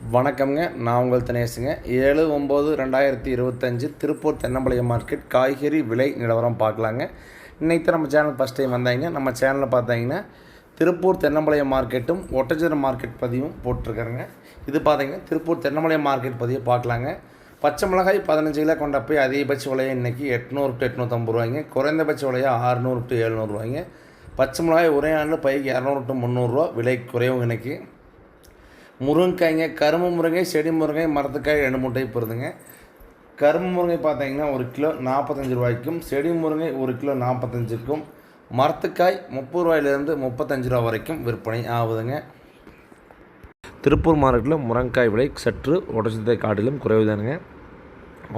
வணக்கம்ங்க. நான் உங்கள் தினேசுங்க ஏழு ஒம்பது ரெண்டாயிரத்தி இருபத்தஞ்சு திருப்பூர் தென்னம்பாளையம் மார்க்கெட் காய்கறி விலை நிலவரம் பார்க்கலாங்க. இன்னைக்கு தான் நம்ம சேனல் ஃபஸ்ட் டைம் வந்தாங்க. நம்ம சேனலில் பார்த்தீங்கன்னா திருப்பூர் தென்னம்பாளையம் மார்க்கெட்டும் ஒட்டச்சர மார்க்கெட் பதிவும் போட்டிருக்காருங்க. இது பார்த்தீங்கன்னா திருப்பூர் தென்னம்பாளையம் மார்க்கெட் பதிவை பார்க்கலாங்க. பச்சை மிளகாய் பதினஞ்சு கிலோ கொண்ட போய் அதிகபட்ச விலையை இன்றைக்கி எட்நூறு டு எட்நூற்றம்பது ரூபாய்ங்க. குறைந்தபட்ச விலையை ஆறுநூறு டு எழுநூறுவாய்ங்க பச்சை மிளகாய் ஒரே ஆண்டில் பைக்கு இரநூறு டு முந்நூறுரூவா விலை குறைவுங்க இன்றைக்கி முருங்கைக்காய்ங்க கரும்பு முருங்கை செடி முருங்கை மரத்துக்காய் ரெண்டு மூட்டை போடுதுங்க. கரும்பு முருங்கை பார்த்தீங்கன்னா ஒரு கிலோ நாற்பத்தஞ்சு ரூபாய்க்கும் செடி முருங்கை ஒரு கிலோ நாற்பத்தஞ்சுக்கும் மரத்துக்காய் முப்பது ரூபாயிலேருந்து முப்பத்தஞ்சு ரூபா வரைக்கும் விற்பனை ஆகுதுங்க. திருப்பூர் மார்க்கெட்டில் முருங்கைக்காய் விலை சற்று உடச்சத்தை காட்டிலும் குறைவுதானுங்க.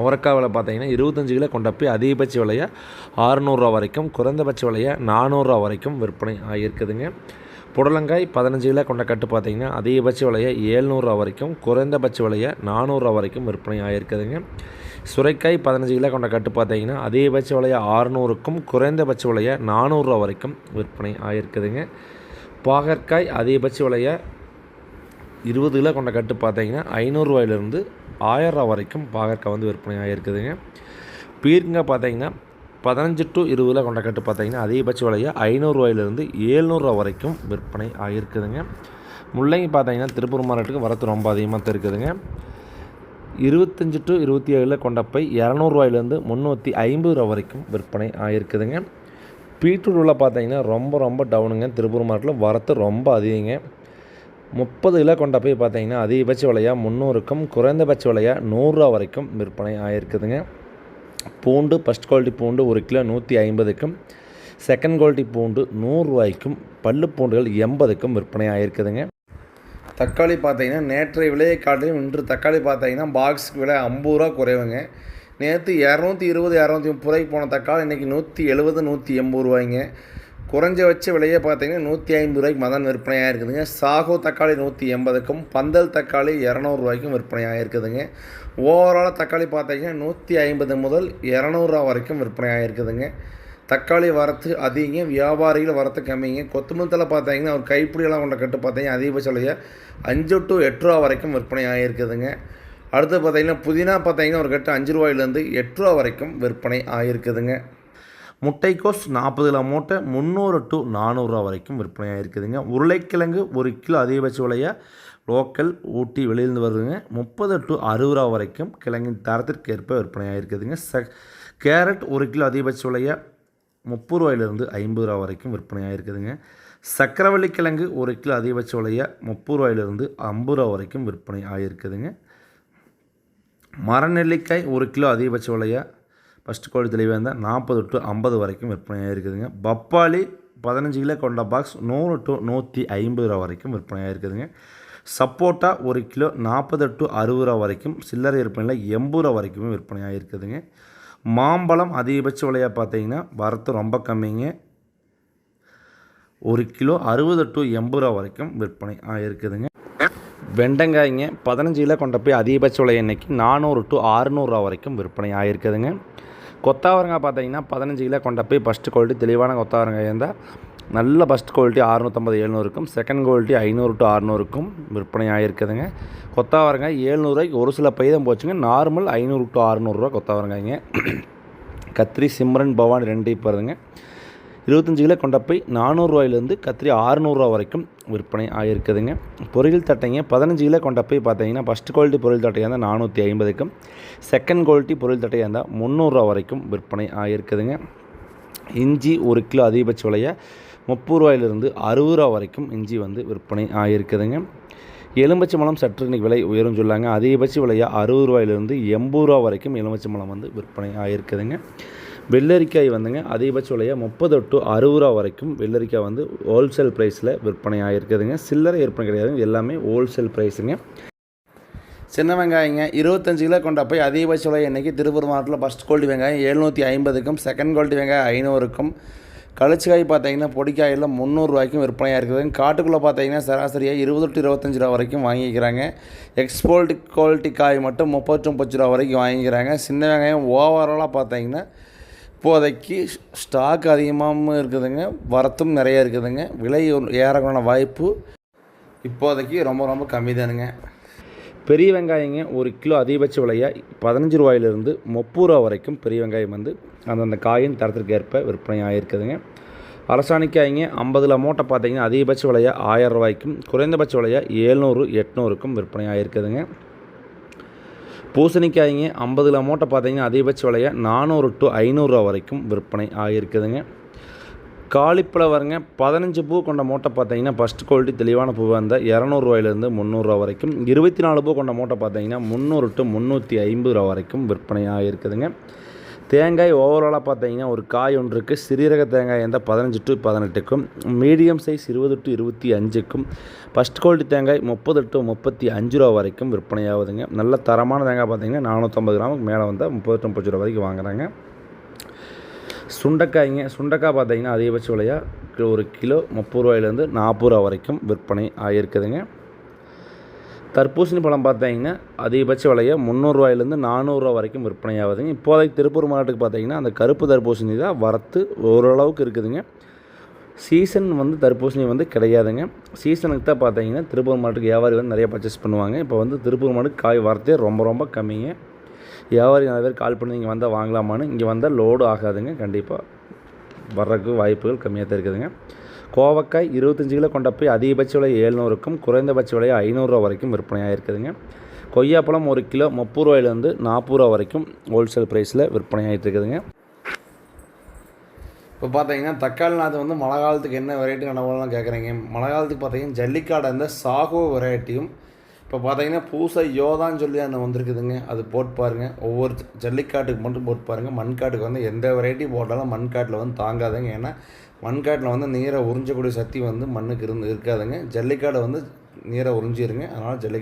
அவரைக்காய் விலை பார்த்தீங்கன்னா இருபத்தஞ்சு கிலோ கொண்ட போய் அதிகபட்ச விலையாக ஆறுநூறுரூவா வரைக்கும் குறைந்தபட்ச விலையாக நானூறுரூவா வரைக்கும் விற்பனை ஆகியிருக்குதுங்க. புடலங்காய் பதினஞ்சு கிலோ கொண்ட கட்டு பார்த்தீங்கன்னா அதிகபட்ச விலையை ஏழ்நூறுரூவா வரைக்கும் குறைந்தபட்ச விலையை நானூறுரூவா வரைக்கும் விற்பனை ஆகிருக்குதுங்க சுரைக்காய் பதினஞ்சு கிலோ கொண்ட கட்டு பார்த்தீங்கன்னா அதிகபட்ச விலையை ஆறுநூறுக்கும் குறைந்தபட்ச விலையை நானூறுரூவா வரைக்கும் விற்பனை ஆகியிருக்குதுங்க பாகற்காய் அதிகபட்ச விலையை இருபது கிலோ கொண்ட கட்டு பார்த்தீங்கன்னா ஐநூறுரூவாயிலிருந்து ஆயிரரூவா வரைக்கும் பாகற்காய் வந்து விற்பனை ஆகிருக்குதுங்க பீர்க்கங்காய் பார்த்தீங்கன்னா பதினஞ்சு டு இருபதில் கொண்ட கட்டு பார்த்தீங்கன்னா அதிகபட்ச விலையை ஐநூறுரூவாயிலிருந்து ஏழ்நூறுரூவா வரைக்கும் விற்பனை ஆகியிருக்குதுங்க முள்ளங்கி பார்த்தீங்கன்னா திருப்பூர் மார்க்கெட்டுக்கு வரத்து ரொம்ப அதிகமாக தெரிக்குதுங்க. இருபத்தஞ்சு இருபத்தஞ்சி டு இருபத்தி ஏழில் கொண்ட பை இரநூறுவாயிலேருந்து முந்நூற்றி ஐம்பது ரூபா வரைக்கும் விற்பனை ஆகியிருக்குதுங்க பீட்ரூட்டில் பார்த்தீங்கன்னா ரொம்ப ரொம்ப டவுனுங்க. திருப்பூர் மார்க்கெட்டில் வரத்து ரொம்ப அதிகங்க. முப்பது கிலோ கொண்ட போய் பார்த்தீங்கன்னா அதிகபட்ச விலையாக முந்நூறுக்கும் குறைந்தபட்ச விலையாக நூறுரூவா வரைக்கும் விற்பனை ஆகிருக்குதுங்க பூண்டு ஃபஸ்ட் குவாலிட்டி பூண்டு ஒரு கிலோ நூற்றி ஐம்பதுக்கும் செகண்ட் குவாலிட்டி பூண்டு நூறுரூவாய்க்கும் பல்லு பூண்டுகள் எண்பதுக்கும் விற்பனை ஆகிருக்குதுங்க தக்காளி பார்த்தீங்கன்னா நேற்றைய விலையை காட்டிலும் இன்று தக்காளி பார்த்தீங்கன்னா பாக்ஸுக்கு விலை ஐம்பது ரூபா குறைவுங்க. நேற்று இரநூத்தி இருபது இரநூத்தி முப்பது ரூபாய்க்கு போன தக்காளி இன்றைக்கி நூற்றி எழுபது நூற்றி எண்பது ரூபாய்ங்க. குறைஞ்சபட்ச விலையை பார்த்தீங்கன்னா நூற்றி ஐம்பது ரூபாய்க்கு மதன் விற்பனையாக இருக்குதுங்க. சாகோ தக்காளி நூற்றி எண்பதுக்கும் பந்தல் தக்காளி இரநூறுவாய்க்கும் விற்பனையாக இருக்குதுங்க. ஓவராலாக தக்காளி பார்த்தீங்கன்னா நூற்றி ஐம்பது முதல் இரநூறுவா வரைக்கும் விற்பனையாக இருக்குதுங்க. தக்காளி வரத்து அதிகங்க வியாபாரிகள் வரத்து கம்மிங்க. கொத்தமல்லி பார்த்தீங்கன்னா ஒரு கைப்பிடியெல்லாம் கொண்ட கட்டு பார்த்தீங்கன்னா அதிகபட்ச விலையை அஞ்சு டு எட்டு ரூபா வரைக்கும் விற்பனை இருக்குதுங்க. அடுத்து பார்த்தீங்கன்னா புதினா பார்த்தீங்கன்னா ஒரு கட்டு அஞ்சு ரூபாயிலேருந்து எட்டு ரூபா வரைக்கும் விற்பனை ஆகிருக்குதுங்க முட்டைக்கோஸ் நாற்பது கிலோ மூட்டை முந்நூறு டு நானூறுரூவா வரைக்கும் விற்பனையாக இருக்குதுங்க உருளைக்கிழங்கு ஒரு கிலோ அதிகபட்ச விலையாக லோக்கல் ஊட்டி வெளியிருந்து வருதுங்க. முப்பது டு அறுபது ரூபா வரைக்கும் கிழங்கின் தரத்திற்கு ஏற்ப விற்பனையாக இருக்குதுங்க ச கேரட் ஒரு கிலோ அதிகபட்ச விலையாக முப்பது ரூபாயிலிருந்து ஐம்பது ரூபா வரைக்கும் விற்பனையாக இருக்குதுங்க சக்கரவள்ளி கிழங்கு ஒரு கிலோ அதிகபட்ச விலையாக முப்பது ரூபாயிலிருந்து ஐம்பது ரூபா வரைக்கும் விற்பனை ஆகியிருக்குதுங்க மரநெல்லிக்காய் ஒரு கிலோ அதிகபட்ச விலையாக ஃபஸ்ட் குவாலிட்டி தெளிவாக இருந்தால் நாற்பது டு ஐம்பது வரைக்கும் விற்பனையாக இருக்குதுங்க பப்பாளி பதினஞ்சு கிலோ கொண்ட பாக்ஸ் நூறு டு நூற்றி ஐம்பது ரூபா வரைக்கும் விற்பனையாக இருக்குதுங்க சப்போட்டா ஒரு கிலோ நாற்பது டு அறுபது ரூபா வரைக்கும் சில்லறை விற்பனையில் எண்பது ரூபா வரைக்குமே விற்பனையாக இருக்குதுங்க மாம்பழம் அதிகபட்ச விலையாக பார்த்தீங்கன்னா வரத்து ரொம்ப கம்மிங்க. ஒரு கிலோ அறுபது டு எண்பது ரூபா வரைக்கும் விற்பனை ஆகிருக்குதுங்க வெண்டங்காய்ங்க பதினஞ்சு கிலோ கொண்ட போய் அதிகபட்ச விலை இன்றைக்கி நானூறு டு அறுநூறுவா வரைக்கும் விற்பனை ஆகிருக்குதுங்க கொத்தாவரங்காய் பார்த்தீங்கன்னா பதினஞ்சு கிலோ கொண்ட போய் ஃபஸ்ட்டு குவாலிட்டி தெளிவான கொத்தாவரங்காய் இருந்தால் நல்ல ஃபஸ்ட் குவாலிட்டி அறுநூற்றம்பது எழுநூறுக்கும். செகண்ட் குவாலிட்டி ஐநூறு டு அறுநூறுக்கும் விற்பனை ஆகிருக்குதுங்க கொத்தாவரங்காய் ஏழ்நூறுவாய்க்கு ஒரு சில பை தான் போச்சுங்க. நார்மல் ஐநூறு டு அறநூறுரூவா கொத்தாவரங்காய்ங்க. கத்திரி சிம்ரன் பவானி ரெண்டு இப்போ வருதுங்க இருபத்தஞ்சு கிலோ கொண்ட போய் நானூறுரூவாயிலேருந்து கத்திரி ஆறுநூறுரூவா வரைக்கும் விற்பனை ஆகியிருக்குதுங்க. பொரியல் தட்டைங்க பதினஞ்சு கிலோ கொண்ட போய் பார்த்தீங்கன்னா ஃபஸ்ட் குவாலிட்டி பொரியல் தட்டையாக இருந்தால் நானூற்றி ஐம்பதுக்கும் செகண்ட் குவாலிட்டி பொரியல் தட்டையாக இருந்தால் முந்நூறுரூவா வரைக்கும் விற்பனை ஆகியிருக்குதுங்க. இஞ்சி ஒரு கிலோ அதிகபட்ச விலையை முப்பது ரூபாயிலிருந்து அறுபது ரூபா வரைக்கும் இஞ்சி வந்து விற்பனை ஆகியிருக்குதுங்க. எலுமிச்சை மலம் சற்று இன்னைக்கு விலை உயரும் சொல்லாங்க. அதிகபட்ச விலையாக அறுபது ரூபாயிலிருந்து எண்பது ரூபா வரைக்கும் எலுமிச்சை மலம் வந்து விற்பனை ஆகிருக்குதுங்க வெள்ளரிக்காய் வந்துங்க அதிகபட்ச விலையாக முப்பது டு அறுபது ரூபா வரைக்கும் வெள்ளரிக்காய் வந்து ஹோல்சேல் ப்ரைஸில் விற்பனை ஆகிருக்குதுங்க சில்லறை விற்பனை கிடையாது எல்லாமே ஹோல்சேல் ப்ரைஸுங்க சின்ன வெங்காயங்க இருபத்தஞ்சு கிலோ கொண்ட போய் அதிகபட்ச விலை இன்றைக்கி திருப்பூர் மாவட்டத்தில் ஃபஸ்ட் குவாலிட்டி வெங்காயம் எழுநூற்றி ஐம்பதுக்கும் செகண்ட் குவாலிட்டி வெங்காயம் ஐநூறுக்கும். கழிச்சுக்காய் பார்த்தீங்கன்னா பொடிக்காயில் முந்நூறுரூவாய்க்கும் விற்பனையாக இருக்குதுங்க. காட்டுக்குள்ளே பார்த்தீங்கன்னா சராசரியாக இருபது டு இருபத்தஞ்சி ரூபா வரைக்கும் வாங்கிக்கிறாங்க. எக்ஸ்போர்ட் குவாலிட்டி காய் மட்டும் முப்பத்தி டு முப்பது ரூபா வரைக்கும் வாங்கிக்கிறாங்க. சின்ன வெங்காயம் ஓவராலாக பார்த்தீங்கன்னா இப்போதைக்கு ஸ்டாக் அதிகமாகவும் இருக்குதுங்க வரத்தும் நிறைய இருக்குதுங்க. விலை ஏறக்கான வாய்ப்பு இப்போதைக்கு ரொம்ப ரொம்ப கம்மி தானுங்க பெரிய வெங்காயங்க ஒரு கிலோ அதிகபட்ச விலையாக பதினஞ்சு ரூபாயிலிருந்து முப்பது ரூபா வரைக்கும் பெரிய வெங்காயம் வந்து அந்தந்த காயின் தரத்திற்கு ஏற்ப விற்பனை ஆகிருக்குதுங்க அரசாணிக்காய்ங்க ஐம்பதுல மூட்டை பார்த்தீங்கன்னா அதிகபட்ச விலையாக ஆயிரம் ரூபாய்க்கும் குறைந்தபட்ச விலையாக ஏழ்நூறு எட்நூறுக்கும் விற்பனை ஆகிருக்குதுங்க பூசணிக்காய்ங்க ஐம்பதுல மூட்டை பார்த்தீங்கன்னா அதிகபட்ச விலையாக நானூறு டு ஐநூறுரூவா வரைக்கும் விற்பனை ஆகியிருக்குதுங்க. காலிப்பழவருங்க பதினஞ்சு பூ கொண்ட மூட்டை பார்த்தீங்கன்னா ஃபஸ்ட் குவாலிட்டி தெளிவான பூ வந்தால் இரநூறுவாயிலேருந்து முந்நூறுரூவா வரைக்கும். இருபத்தி நாலு பூ கொண்ட மூட்டை பார்த்தீங்கன்னா முந்நூறு டு முந்நூற்றி ஐம்பது ரூபா வரைக்கும் விற்பனை ஆகியிருக்குதுங்க. தேங்காய் ஓவராலாக பார்த்தீங்கன்னா ஒரு காய் ஒன்றுக்கு சிறீரக தேங்காய் இருந்தால் பதினஞ்சு டு பதினெட்டுக்கும் மீடியம் சைஸ் இருபது டு இருபத்தி அஞ்சுக்கும் ஃபஸ்ட் குவாலிட்டி தேங்காய் முப்பது டு முப்பத்தி அஞ்சு ரூபா வரைக்கும் விற்பனையாகுதுங்க. நல்ல தரமான தேங்காய் பார்த்தீங்கன்னா நானூற்றம்பது கிராமுக்கு மேலே வந்தால் முப்பது டு முப்பது ரூபா வரைக்கும் வாங்குறாங்க. சுண்டைக்காய்ங்க சுண்டைக்காய் பார்த்தீங்கன்னா அதிகபட்ச விலையாக ஒரு கிலோ முப்பது ரூபாயிலேருந்து நாற்பது ரூபா வரைக்கும் விற்பனை ஆகியிருக்குதுங்க. தர்பூசணி பழம் பார்த்தீங்கன்னா அதிகபட்ச விலையை முந்நூறுரூவாயிலேருந்து நானூறுரூவா வரைக்கும் விற்பனை ஆகுதுங்க இப்போதைக்கு திருப்பூர் மாவட்டத்துக்கு பார்த்தீங்கன்னா அந்த கருப்பு தர்பூசணி தான் வரத்து ஓரளவுக்கு இருக்குதுங்க. சீசன் வந்து தர்பூசணி வந்து கிடையாதுங்க. சீசனுக்கு தான் பார்த்தீங்கன்னா திருப்பூர் மாவட்டத்துக்கு வியாபாரி வந்து நிறைய பர்ச்சேஸ் பண்ணுவாங்க. இப்போ வந்து திருப்பூர் மாவட்டத்துக்கு காய் வரத்தே ரொம்ப ரொம்ப கம்மிங்க. வியாபாரி நிறைய பேர் கால் பண்ணி இங்கே வந்தால் வாங்கலாமான்னு இங்கே வந்தால் லோடு ஆகாதுங்க. கண்டிப்பாக வர்றதுக்கு வாய்ப்புகள் கம்மியாக தான் இருக்குதுங்க. கோவக்காய் இருபத்தஞ்சி கிலோ கொண்ட போய் அதிகபட்ச விலை ஏழ்நூறுக்கும் குறைந்தபட்ச விலை ஐநூறுரூவா வரைக்கும் விற்பனையாக இருக்குதுங்க. கொய்யாப்பழம் ஒரு கிலோ முப்பது ரூபாயிலேருந்து நாற்பது ரூபா வரைக்கும் ஹோல்சேல் ப்ரைஸில் விற்பனை இருக்குதுங்க. இப்போ பார்த்தீங்கன்னா தக்காளி நாற்று வந்து மழை காலத்துக்கு என்ன வெரைட்டி நடவுலாம் கேட்குறீங்க. மழை காலத்துக்கு பார்த்தீங்கன்னா ஜல்லிக்காடை இந்த சாகோ வெரைட்டியும் இப்போ பார்த்தீங்கன்னா பூசை யோதான்னு சொல்லி அந்த வந்திருக்குதுங்க. அது போட்டு பாருங்கள் ஒவ்வொரு ஜல்லிக்காட்டுக்கு மட்டும் போட்டு பாருங்கள் மண்காட்டுக்கு வந்து எந்த வெரைட்டி போட்டாலும் மண்காட்டில் வந்து தாங்காதுங்க. ஏன்னா மண்காட்டில் வந்து நீரை உறிஞ்சக்கூடிய சக்தி வந்து மண்ணுக்கு இருந்து இருக்காதுங்க. ஜல்லிக்காடை வந்து நீரை உறிஞ்சிருங்க. அதனால் ஜல்லிக்காடு